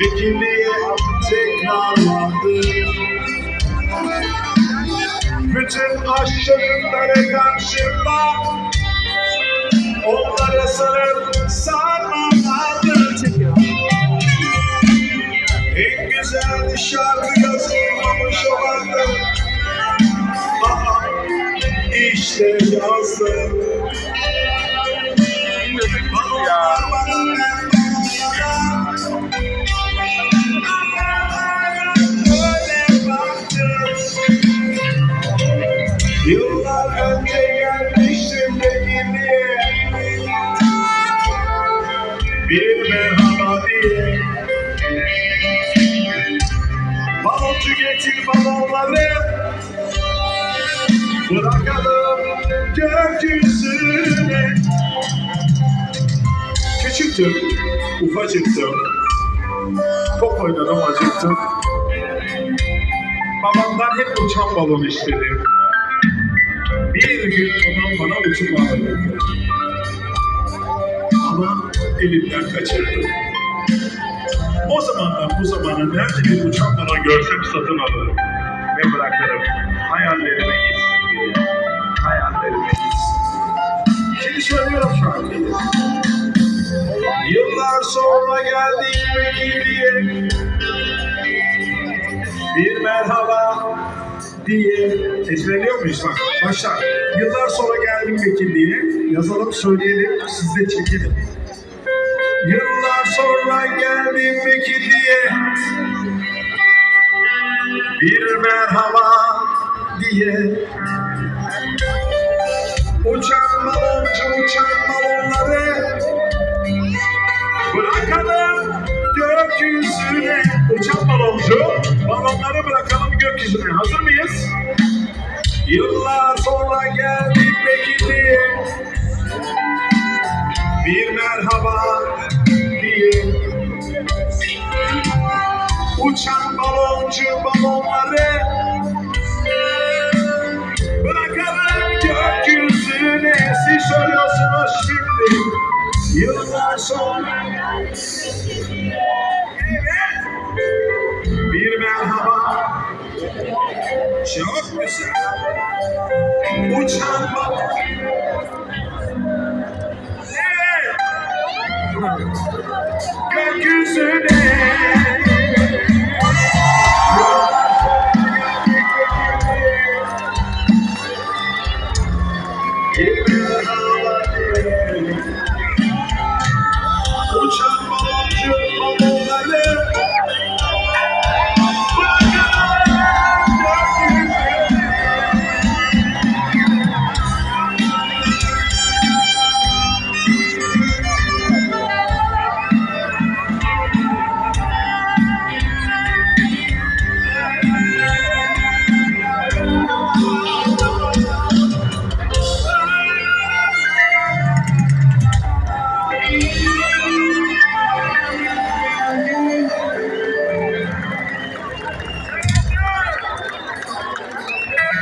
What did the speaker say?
Vekilliğe tekrarlandı. Bütün aşkları karşımda Onlara sarıp sarmamalı En güzel şarkı yazılmamış olandı Aha işte yazdım Yıllar önce gelmiştim Bekirli'ye Bir merhaba diye. Baloncu getir balonları Bırakalım gökyüzüne Küçüktüm, ufacıktım. Top oynadım acıktım. Babamdan hep uçan balon istedim bir gün babam bana uçurma aldı. Ama elimden kaçırdı. O zamandan bu zamana nerede bir uçan balon görsem satın alırım. Ve bırakırım. Hayallerime gitsin. Hayallerime gitsin. Şimdi söylüyorum şarkıyı. Yıllar sonra geldik Bekirli'ye Bir merhaba diye ezberliyor muyuz bak? Başla. Yıllar sonra geldim Bekirli'ye. Yazalım, söyleyelim, siz de çekelim. Yıllar sonra geldim Bekirli'ye. Bir merhaba diye. Uçan baloncu uçan balonları Bırakalım gökyüzüne Uçan baloncu Balonları bırakalım gökyüzüne Hazır mıyız? Yıllar sonra geldik Bekirli'ye Bir merhaba diye. Uçan baloncu balonları. Bırakalım gökyüzüne Siz söylüyorsunuz şimdi. Yıllar sonra Şey Çok güzel. Uçan baba. Evet. Gökyüzüne.